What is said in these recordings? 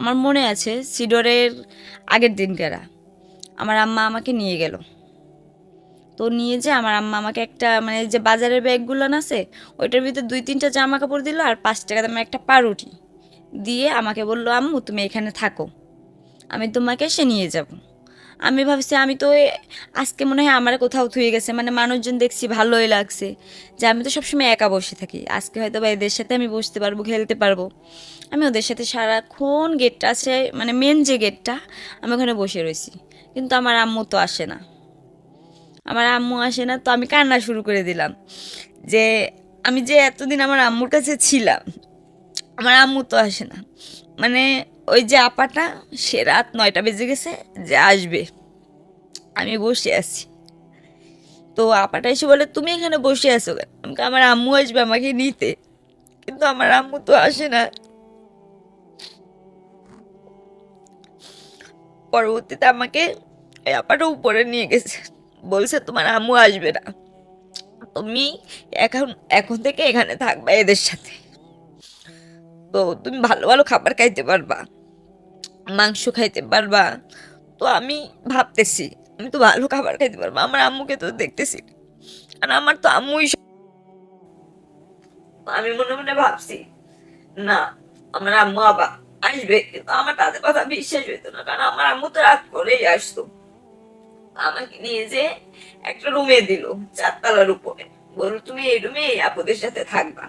আমার মনে আছে সিডরের আগের দিনকারা আমার আম্মা আমাকে নিয়ে গেল। তো নিয়ে যে আমার আম্মা আমাকে একটা মানে যে বাজারের ব্যাগগুলো না আছে, ওইটার ভিতরে দুই তিনটা জামা কাপড় দিল আর পাঁচ টাকা দামে একটা পাউরুটি। দিয়ে আমাকে বলল, আম্মু, তুমি এখানে থাকো। আমি তোমাকে সে নিয়ে যাব। আমি ভাবছি, আমি তো আজকে মনে হয় আমার কোথাও থুয়ে গেছে। মানে মানুষজন দেখছি ভালোই লাগছে। যে আমি তো সবসময় একা বসে থাকি। আজকে হয়তো বা এদের সাথে আমি বসতে পারব, খেলতে পারব। আমি ওদের সাথে সারাক্ষণ গেটটা আছে মানে মেন যে গেটটা, আমি ওখানে বসে রয়েছি। কিন্তু আমার আম্মু তো আসে না। আমার আম্মু আসে না, তো আমি কান্না শুরু করে দিলাম। যে আমি যে এতদিন আমার আম্মুর কাছে ছিলাম, আমার আম্মু তো আসে না। মানে ওই যে আপাটা, সে রাত নয়টা বেজে গেছে, যে আসবে। আমি বসে আছি। তো আপাটা এসে বলে, তুমি এখানে বসে আছো কেন? আমার আম্মু আসবে আমাকে নিতে। কিন্তু আমার আম্মু তো আসে না। পরবর্তীতে আমাকে ওই আপাটা উপরে নিয়ে গেছে। বলছে, তোমার আম্মু আসবে না। তুমি এখন এখন থেকে এখানে থাকবা এদের সাথে। তো তুমি ভালো ভালো খাবার খাইতে পারবা। মাংস খাইতে পারবা। তো আমি ভাবতেছি, আমি তো ভালো খাবার খাইতে পারব, আমার আম্মুকে তো দেখতেছি। আর আমার তো আম্মুই আমি মনে মনে ভাবছি, না, আমার আম্মু আবার আসবে, কিন্তু আমার তাদের কথা বিশ্বাস হইতো না, কারণ আমার আম্মু তো রাত করেই আসতো। আমাকে নিয়ে যে একটা রুমে দিল, চারতলার উপরে। বলল, তুমি এই রুমে আপুদের সাথে থাকবা।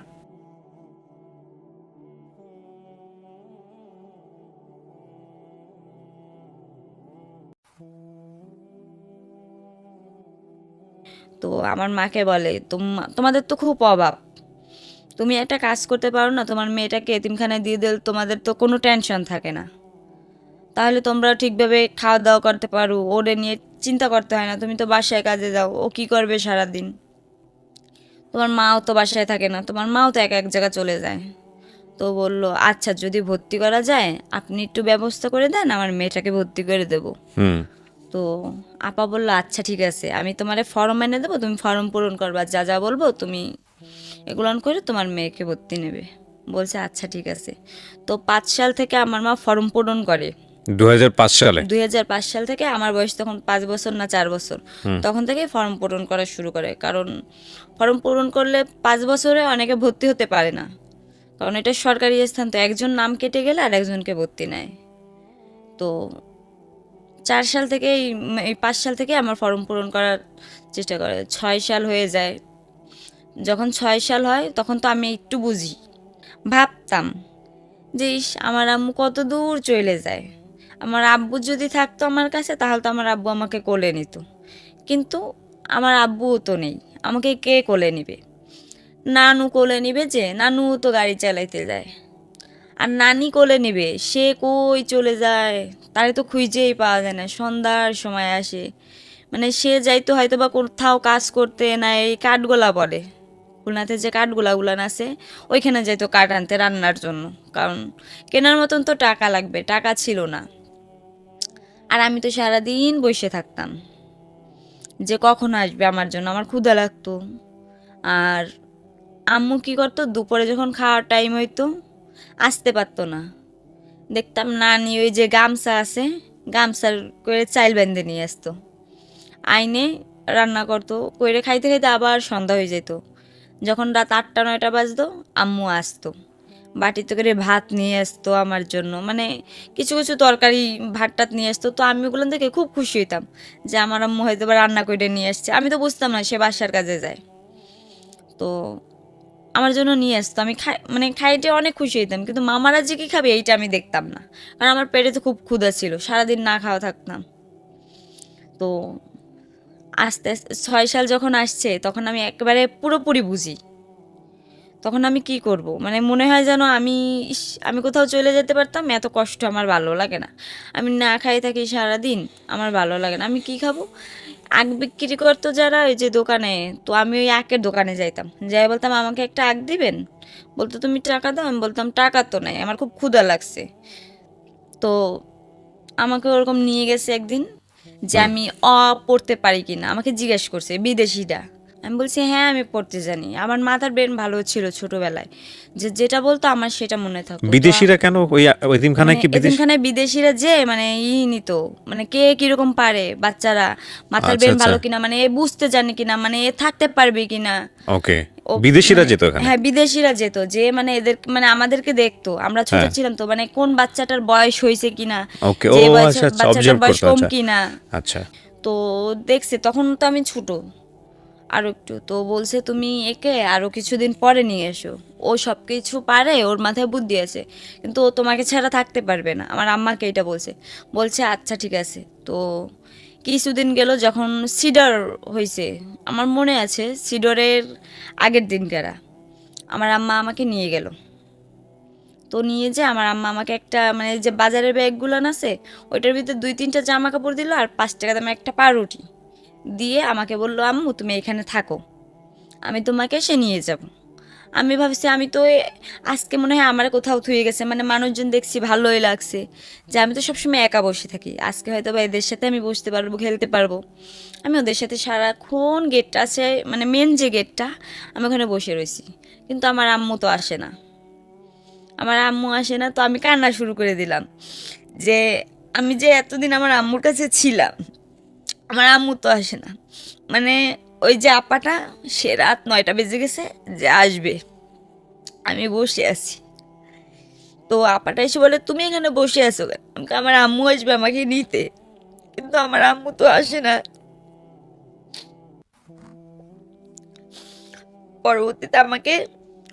তো আমার মাকে বলে, তোম- তোমাদের তো খুব অভাব। তুমি একটা কাজ করতে পারো না, তোমার মেয়েটাকে এতিমখানায় দিয়ে দিলে তোমাদের তো কোনো টেনশন থাকে না। তাহলে তোমরা ঠিকভাবে খাওয়া দাওয়া করতে পারো, ওরে নিয়ে চিন্তা করতে হয় না, তুমি তো বাসায় কাজে যাও, ও কি করবে সারাদিন? তোমার মাও তো বাসায় থাকে না, তোমার মাও তো এক এক জায়গায় চলে যায়। তো বলল আচ্ছা যদি ভর্তি করা যায়, আপনি একটু ব্যবস্থা করে দেন, আমার মেয়েটাকে ভর্তি করে দেবো। তো আপা বলল আচ্ছা ঠিক আছে। আমি তোমারে ফর্ম এনে দেবো তুমি ফর্ম পূরণ করবা। যা যা বলব তুমি এগুলো করে তোমার মেয়েকে ভর্তি নেবে। বলছে আচ্ছা ঠিক আছে। তো পাঁচ সাল থেকে আমার মা ফর্ম পূরণ করে। দু সালে? দুই হাজার পাঁচ সাল থেকে আমার বয়স তখন পাঁচ বছর না চার বছর। তখন থেকে ফর্ম পূরণ করা শুরু করে। কারণ ফর্ম পূরণ করলে পাঁচ বছরে অনেকে ভর্তি হতে পারে না। কারণ এটা সরকারি স্থান তো একজন নাম কেটে গেলে আর একজনকে ভর্তি নেয়। তো চার সাল থেকে এই পাঁচ সাল থেকে আমার ফর্ম পূরণ করার চেষ্টা করে। ছয় সাল হয়ে যায়। যখন ছয় সাল হয়, তখন তো আমি একটু বুঝি। ভাবতাম, যে ইস, আমার আম্মু কত দূর চলে যায়। আমার আব্বু যদি থাকতো আমার কাছে, তাহলে তো আমার আব্বু আমাকে কোলে নিত। কিন্তু আমার আব্বুও তো নেই। আমাকে কে কোলে নিবে? নানু কোলে নিবে যে, নানুও তো গাড়ি চালাইতে যায়। আর নানি কোলে নেবে, সে কই চলে যায়? তারে তো খুঁজেই পাওয়া যায় না, সন্ধ্যার সময় আসে। মানে সে যাইতো হয়তো বা কোথাও কাজ করতে, না এই কাঠগোলা পড়ে খুলনাতে যে কাঠগোলা গুলান আছে, ওইখানে যাইতো কাঠ আনতে রান্নার জন্য। কারণ কেনার মতন তো টাকা লাগবে, টাকা ছিল না। আর আমি তো সারাদিন বসে থাকতাম। যে কখন আসবে আমার জন্য, আমার ক্ষুধা লাগতো। আর আম্মু কি করতো, দুপুরে যখন খাওয়ার টাইম হইতো আসতে পারতো না। দেখতাম নানি ওই যে গামছা আছে, গামছার করে চাইল বেঁধে নিয়ে আসতো। আইনে রান্না করতো, কইরে খাইতে খাইতে আবার সন্ধ্যা হয়ে যেত যখন রাত আটটা, নয়টা বাজতো, আম্মু আসতো। বাটিতে করে ভাত নিয়ে আসতো আমার জন্য। মানে কিছু কিছু তরকারি ভাত টাত নিয়ে আসতো। তো আমি ওগুলো দেখে খুব খুশি হইতাম যে আমার আম্মু হয়তো বা রান্না করে নিয়ে আসছে। আমি তো বুঝতাম না সে বাসার কাজে যায়। তো আমার জন্য নিয়ে আসতো। আমি খাই মানে খাইতে অনেক খুশি হইতাম, কিন্তু মামারা যে কি খাবে এইটা আমি দেখতাম না। কারণ আমার পেটে তো খুব ক্ষুধা ছিল, সারাদিন না খাওয়া থাকতাম। তো আস্তে আস্তে, ছয় সাল যখন আসছে, তখন আমি একেবারে পুরোপুরি বুঝি। তখন আমি কি করব? মানে মনে হয় যেন আমি আমি কোথাও চলে যেতে পারতাম, এত কষ্ট আমার ভালো লাগে না। আমি না খাই থাকি সারাদিন, আমার ভালো লাগে না। আমি কি খাব? আগ বিক্রি করতো যারা ওই যে দোকানে, তো আমি ওই আখের দোকানে যাইতাম। যাই বলতাম, আমাকে একটা আখ দিবেন? বলতো, তুমি টাকা দাও? আমি বলতাম, টাকা তো নাই, আমার খুব ক্ষুধা লাগছে। তো আমাকে ওরকম নিয়ে গেছে একদিন যে আমি অ পড়তে পারি কিনা। আমাকে জিজ্ঞেস করছে বিদেশিটা আমি বলছি হ্যাঁ আমি পড়তে জানি। আমার মাথার ব্রেন ভালো ছিল ছোটবেলায়। যে যেটা বলতো আমার সেটা মনে থাকতো। বিদেশিরা কেন ওই এতিমখানায় কি মানে এতিমখানায় বিদেশিরা যে মানে ই নিত। মানে কে কীরকম পারে বাচ্চারা? মাথার আচ্ছা, ব্রেন আচ্ছা। ভালো কিনা? মানে এ বুঝতে জানে কিনা? মানে এ থাকতে পারবে কিনা? ওকে। বিদেশিরা মানে- যেত এখানে হ্যাঁ বিদেশিরা যেত। যে মানে এদের মানে আমাদেরকে দেখতো। আমরা ছোট হ্যাঁ। ছিলাম তো। মানে কোন বাচ্চাটার বয়স হয়েছে কিনা? ওকে ও আচ্ছা আচ্ছা বাচ্চাটার অবজার্ভ বয়স করতো কম আচ্ছা। কিনা? আচ্ছা। তো দেখছে তখন তো আমি ছোট। আরও একটু। তো বলছে, তুমি একে আরও কিছুদিন পরে নিয়ে এসো। ও সব কিছু পারে, ওর মাথায় বুদ্ধি আছে, কিন্তু ও তোমাকে ছাড়া থাকতে পারবে না। আমার আম্মাকে এটা বলছে। বলছে আচ্ছা ঠিক আছে। তো কিছুদিন গেল যখন সিডার হয়েছে আমার মনে আছে সিডরের আগের দিনকারা। আমার আম্মা আমাকে নিয়ে গেল। তো নিয়ে যে আমার আম্মা আমাকে একটা মানে যে বাজারের ব্যাগগুলো আছে, ওইটার ভিতরে দুই তিনটা জামা কাপড় দিল আর পাঁচ টাকা দামে একটা পাউরুটি। দিয়ে আমাকে বলল, আম্মু, তুমি এখানে থাকো। আমি তোমাকে সে নিয়ে যাব। আমি ভাবছি, আমি তো আজকে মনে হয় আমার কোথাও থুয়ে গেছে। মানে মানুষজন দেখছি, ভালোই লাগছে। যে আমি তো সবসময় একা বসে থাকি। আজকে হয়তো বা এদের সাথে আমি বসতে পারব, খেলতে পারব। আমি ওদের সাথে সারাক্ষণ গেটটা আছে মানে মেন যে গেটটা আমি ওখানে বসে রয়েছি। কিন্তু আমার আম্মু তো আসে না। আমার আম্মু আসে না, তো আমি কান্না শুরু করে দিলাম। যে, আমি যে এতদিন আমার আম্মুর কাছে ছিলাম আমার আম্মু তো আসে না। মানে ওই যে আপাটা, সে রাত নয়টা বেজে গেছে যে আসবে। আমি বসে আছি। তো আপাটা এসে বলে, তুমি এখানে বসে আছো কেন? আমার আম্মু আসবে আমাকে নিতে। কিন্তু আমার আম্মু তো আসে না। পরবর্তীতে আমাকে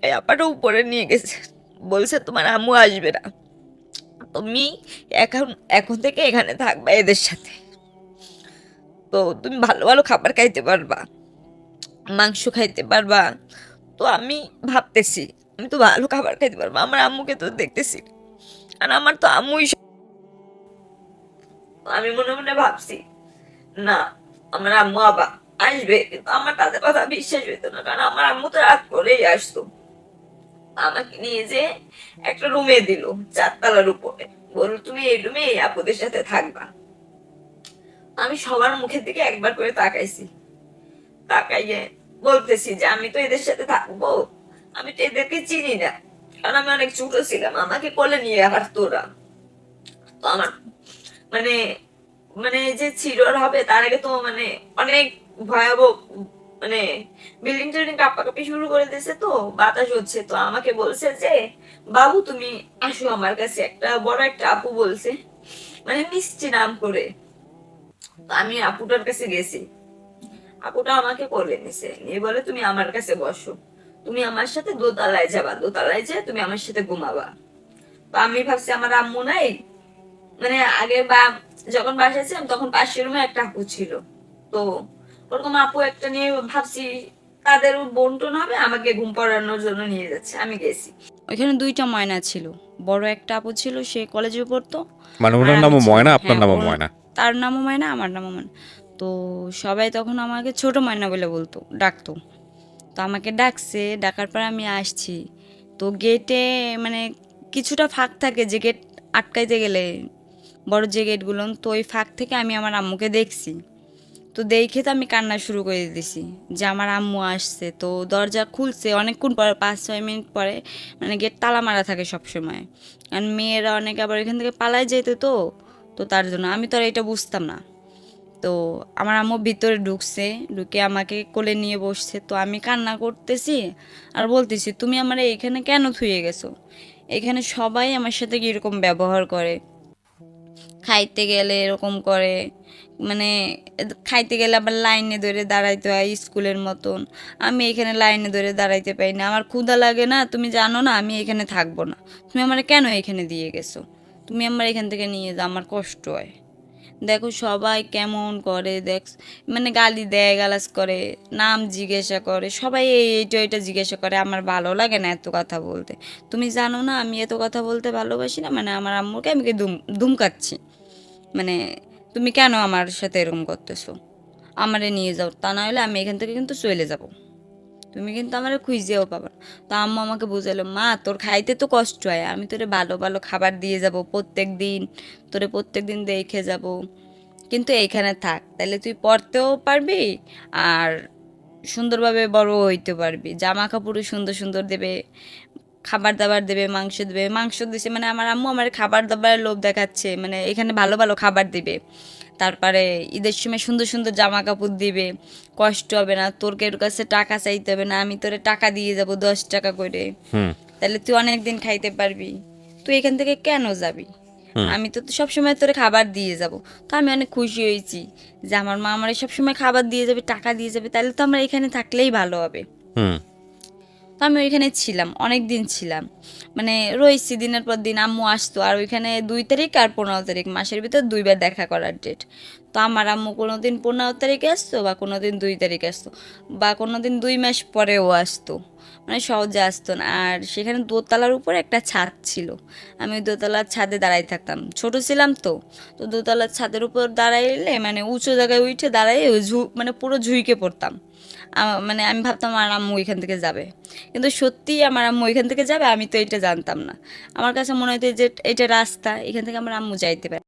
এই আপাটা উপরে নিয়ে গেছে। বলছে, তোমার আম্মু আসবে না। তুমি এখন এখন থেকে এখানে থাকবা এদের সাথে। তো তুমি ভালো ভালো খাবার খাইতে পারবা। মাংস খাইতে পারবা। তো আমি ভাবতেছি, আমি তো ভালো খাবার খাইতে পারব। আমার আম্মুকে তো দেখতেছি। আর আমার তো আম্মুই আমি মনে মনে ভাবছি, না, আমার আম্মু আবার আসবে। কিন্তু আমার তাদের কথা বিশ্বাস হইতো না, কারণ আমার আম্মু তো রাত করেই আসতো। আমাকে নিয়ে যে একটা রুমে দিল, চারতলার উপরে। বলল, তুমি এই রুমে এই আপুদের সাথে থাকবা। আমি সবার মুখের দিকে একবার করে তাকাইছি। তাকাইয়ে বলতেছি যে, আমি তো এদের সাথে থাকব। আমি তো এদেরকে চিনি না। কারণ আমি অনেক ছোট ছিলাম। আমাকে কোলে নিয়ে আবার তোরা। তো আমার মানে মানে যে চিরর হবে, তার আগে তো মানে অনেক ভয়াবহ মানে বিল্ডিং টিল্ডিং কাঁপাকাঁপি শুরু করে দিয়েছে তো, বাতাস হচ্ছে। তো আমাকে বলছে যে, বাবু, তুমি আসো আমার কাছে। একটা বড় একটা আপু বলছে মানে মিষ্টি নাম করে। তো আমি আপুটার কাছে গেছি। আপুটা আমাকে কোলে নিছে। নিয়ে বলে তুমি আমার কাছে বসো। তুমি আমার সাথে দোতলায় যাবা। দোতলায় যেয়ে তুমি আমার সাথে ঘুমাবা। তো আমি ভাবছি আমার আম্মু নাই? মানে আগে বা যখন বাসায় ছিলাম তখন পাশের রুমে একটা আপু ছিল। তো ওরকম আপু একটা নিয়ে ভাবছি তাদের বন্টন হবে আমাকে ঘুম পড়ানোর জন্য নিয়ে যাচ্ছে। আমি গেছি। ওইখানে দুইটা ময়না ছিল। বড় একটা আপু ছিল সে কলেজে পড়তো। মানে ওনার নামও ময়না? আপনার হ্যাঁ, নামও ময়না? তার নামও ময়না আমার নামও ময়না তো সবাই তখন আমাকে ছোট ময়না বলে বলতো, ডাকতো। তো আমাকে ডাকছে, ডাকার পর আমি আসছি। তো গেটে মানে কিছুটা ফাঁক থাকে, যে গেট আটকাইতে গেলে, বড় যে গেটগুলো তো ওই ফাঁক থেকে আমি আমার আম্মুকে দেখছি। তো দেখে তো আমি কান্না শুরু করে দিছি, যে আমার আম্মু আসছে। তো দরজা খুলছে, অনেকক্ষণ পরে, পাঁচ, ছয় মিনিট পরে মানে গেট তালা মারা থাকে সব সময় কারণ মেয়েরা অনেকে আবার এখান থেকে পালায় যেত তো তো তার জন্য। আমি তো আর এটা বুঝতাম না। তো আমার আম্মু ভিতরে ঢুকছে, ঢুকে আমাকে কোলে নিয়ে বসছে। তো আমি কান্না করতেছি আর বলতেছি, তুমি আমার এখানে কেন থুয়ে গেছো? এখানে সবাই আমার সাথে কীরকম ব্যবহার করে? খাইতে গেলে এরকম করে। মানে খাইতে গেলে আবার লাইনে ধরে দাঁড়াইতে হয় স্কুলের মতন। আমি এখানে লাইনে ধরে দাঁড়াইতে পারি না। আমার ক্ষুধা লাগে না, তুমি জানো না, আমি এখানে থাকব না। তুমি আমার কেন এখানে দিয়ে গেছো? তুমি আমার এখান থেকে নিয়ে যাও, আমার কষ্ট হয়। দেখো সবাই কেমন করে, দেখ মানে গালি দেয়, গালাজ করে, নাম জিজ্ঞাসা করে, সবাই এই এইটা এটা জিজ্ঞাসা করে, আমার ভালো লাগে না এত কথা বলতে। তুমি জানো না আমি এত কথা বলতে ভালোবাসি না মানে আমার আম্মুকে আমি দুম ধুমকাচ্ছি মানে তুমি কেন আমার সাথে এরকম করতেছো? আমারে নিয়ে যাও, তা না হলে আমি এখান থেকে কিন্তু চলে যাব। তুমি কিন্তু আমার খুঁজেও পাবা। তো আম্মু আমাকে বুঝালো মা, তোর খাইতে তো কষ্ট হয়, আমি তোরে ভালো ভালো খাবার দিয়ে যাব প্রত্যেক দিন, তোরে প্রত্যেক দিন দেখে যাব। কিন্তু এইখানে থাক তাহলে তুই পড়তেও পারবি আর সুন্দরভাবে বড় হইতে পারবি। জামা কাপড়ও সুন্দর সুন্দর দেবে খাবার দাবার দেবে, মাংস দেবে, মাংস দিছে মানে আমার আম্মু আমার খাবার দাবারের লোভ দেখাচ্ছে মানে এখানে ভালো ভালো খাবার দিবে। তারপরে ঈদের সময় সুন্দর সুন্দর জামা কাপড় দিবে কষ্ট হবে না তোর কেউ কাছে টাকা চাইতে হবে না আমি তোরে টাকা দিয়ে যাব দশ টাকা করে। হুম। তাহলে তুই অনেক দিন খাইতে পারবি। তুই এখান থেকে কেন যাবি? আমি তো সবসময় তোরে খাবার দিয়ে যাব। তো আমি অনেক খুশি হয়েছি যে আমার মা আমার সবসময় খাবার দিয়ে যাবে টাকা দিয়ে যাবে তাহলে তো আমরা এখানে থাকলেই ভালো হবে। হুম। তো আমি ওইখানে ছিলাম অনেক দিন ছিলাম। মানে রয়েছি দিনের পর দিন, আম্মু আসতো, আর ওইখানে দুই তারিখ আর পনেরো তারিখ, মাসের ভিতর দুইবার দেখা করার ডেট তো আমার আম্মু কোনো দিন পনেরো তারিখে আসতো বা কোনো দিন দুই তারিখে আসতো, বা কোনো দিন দুই মাস পরেও আসতো। মানে সহজে আসতো না, আর সেখানে দোতলার উপরে একটা ছাদ ছিল। আমি দোতলার ছাদে দাঁড়াই থাকতাম। ছোট ছিলাম তো তো দোতলার ছাদের উপর দাঁড়াইলে মানে উঁচু জায়গায় উঠে দাঁড়াই ঝু মানে পুরো ঝুঁকে পড়তাম। মানে আমি ভাবতাম আমার আম্মু এখান থেকে যাবে। কিন্তু সত্যি আমার আম্মু এখান থেকে যাবে, আমি তো এটা জানতাম না। আমার কাছে মনে হতো যে এটা রাস্তা, এখান থেকে আমার আম্মু যাইতে পারে।